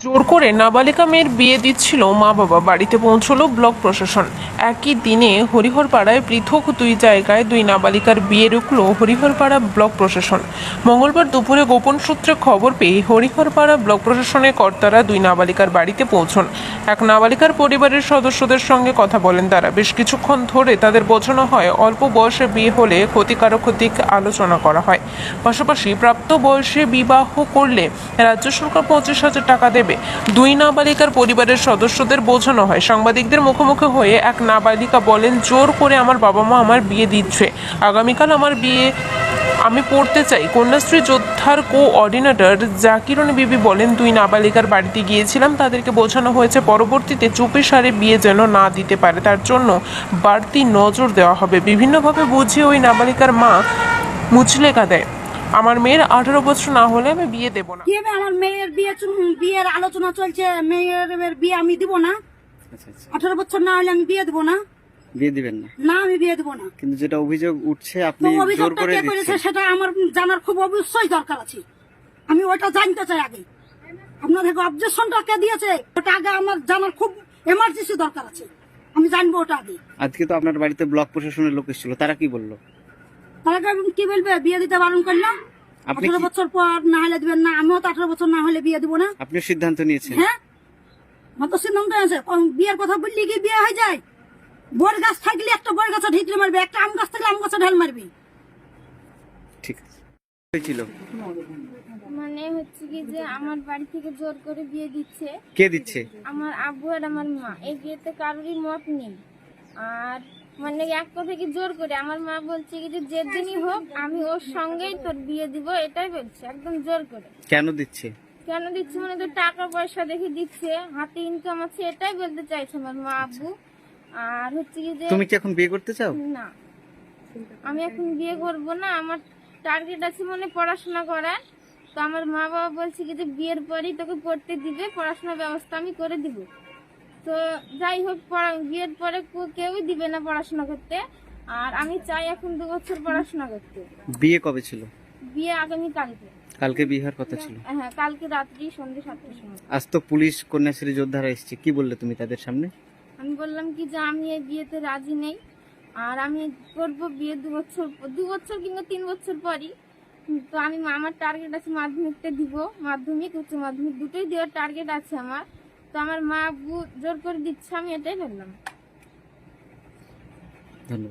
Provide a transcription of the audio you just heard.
জোর করে নাবালিকা মেয়ের বিয়ে দিচ্ছিল মা বাবা বাড়িতে পৌঁছলো ব্লক প্রশাসন। একই দিনে হরিহরপাড়ায় পৃথক দুই জায়গায় দুই নাবালিকার বিয়ে রুখল হরিহরপাড়া ব্লক প্রশাসন। মঙ্গলবার দুপুরে গোপন সূত্রে খবর পেয়ে হরিহরপাড়া ব্লক প্রশাসনের কর্তারা দুই নাবালিকার বাড়িতে পৌঁছন। এক নাবালিকার পরিবারের সদস্যদের সঙ্গে কথা বলেন তারা। বেশ কিছুক্ষণ ধরে তাদের বোঝানো হয়, অল্প বয়সে বিয়ে হলে ক্ষতিকারক দিক আলোচনা করা হয়। পাশাপাশি প্রাপ্ত বয়সে বিবাহ করলে রাজ্য সরকার পঁচিশ হাজার টাকা দেবে দুই নাবালিকার পরিবারের সদস্যদের বোঝানো হয়। সাংবাদিকদের মুখোমুখি হয়ে এক নাবালিকা বলেন, জোর করে আমার বাবা মা আমার বিয়ে দিচ্ছে। আগামীকাল আমার বিয়ে আমি পড়তে চাই। কন্যাশ্রী যোদ্ধার কোঅর্ডিনেটর জাকিরন বিবি বলেন, দুই নাবালিকার বাড়িতে গিয়েছিলাম। তাদেরকে বোঝানো হয়েছে, পরবর্তীতে চুপি সারে বিয়ে যেন না দিতে পারে। তার জন্য বাড়তি নজর দেওয়া হবে। বিভিন্নভাবে বুঝিয়ে ওই নাবালিকার মা মুচলেকা দেয়। আমার মেয়ের আঠারো বছর না হলে আমি বিয়ে দেবো না। কি হবে? আমার মেয়ের বিয়ে বিয়ের আলোচনা চলছে মেয়ের বিয়ে আমি দিব না। আচ্ছা আচ্ছা। আঠারো বছর না হলে আমি বিয়ে দিব না। বিয়ে দিবেন না? না আমি বিয়ে দিব না। কিন্তু যেটা অভিযোগ উঠছে আপনি জোর অভিযোগটা করে করেছে দিচ্ছেন। সেটা আমার জানার খুব অবশ্যই দরকার আছে। আমি ওটা জানতে চাই আগে। আপনাদের অবজেকশনটা কে দিয়েছে? ওটা আগে আমার জানার খুব এমার্জেন্সি দরকার আছে। আমি জানব ওটা আগে। আজকে তো আপনার বাড়িতে ব্লক প্রশাসনের লোক এসেছিল তারা কি বলল? তারা কি বলবে? বিয়ে দিতে বারণ করলাম আঠারো বছর পর না হলে দিবেন না আমিও তো আঠারো বছর না হলে বিয়ে দিব না। আপনি সিদ্ধান্ত নিয়েছেন। হ্যাঁ? আমার তো সিদ্ধান্ত আছে। বিয়ের কথা বললি কি বিয়ে হয়ে যায়? বর গাছ থাকলে একটা বর গাছে ঢিকলে মারবে একটা আম গাছ থাকলে আম গাছে ঢাল মারবি। ঠিক আছে। হয়েছিল মানে হচ্ছে কি যে আমার বাড়ি থেকে জোর করে বিয়ে দিচ্ছে। কে দিচ্ছে? আমার আব্বু আর আমার মা। এই বিয়েতে কারোরই মত নেই। আর মানে এক কথা কি জোর করে? আমার মা বলছে কি যে যেদিনই হোক আমি ওর সঙ্গেই তোর বিয়ে দিব এটাই বলছে একদম জোর করে। কেন দিচ্ছে? কেন দিচ্ছে মানে তো টাকা পয়সা দেখে দিচ্ছে হাতে ইনকাম আছে এটাই বলতে চাইছে আমার মা আব্বু। আর হচ্ছে কি যে তুমি কি এখন বিয়ে করতে চাও? না। আমি এখন বিয়ে করব না আমার টার্গেট আছে মানে পড়াশোনা করার। তো আমার মা বাবা বলছে কি যে বিয়ের পরেই তোকে পড়তে দিবে পড়াশোনার ব্যবস্থা আমি করে দিব। তো যাই হোক পড়া- বিয়ের পরে কো- কেউই দিবে না পড়াশোনা করতে। আর আমি চাই এখন দু বছর পড়াশোনা করতে। বিয়ে কবে ছিল? বিয়ে আগামী কালকে। কালকে বিয়ে হওয়ার কথা ছিল? হ্যাঁ কালকে রাত্রি সন্ধ্যে সাতটার সময়। আজ তো পুলিশ কন্যাশ্রী যোদ্ধারা এসছে। কি বললে তুমি তাদের সামনে? আমি বললাম কি যে আমি এই বিয়েতে রাজি নেই। আর আমি করব বিয়ে দু বছর দু বছর কিংবা তিন বছর পরই। তো আমি আমার টার্গেট আছে মাধ্যমিকটা দিব। মাধ্যমিক উচ্চ মাধ্যমিক দুটোই দেওয়ার টার্গেট আছে আমার। তো আমার মা জোর করে দিচ্ছে আমি এটাই বললাম। ধন্যবাদ।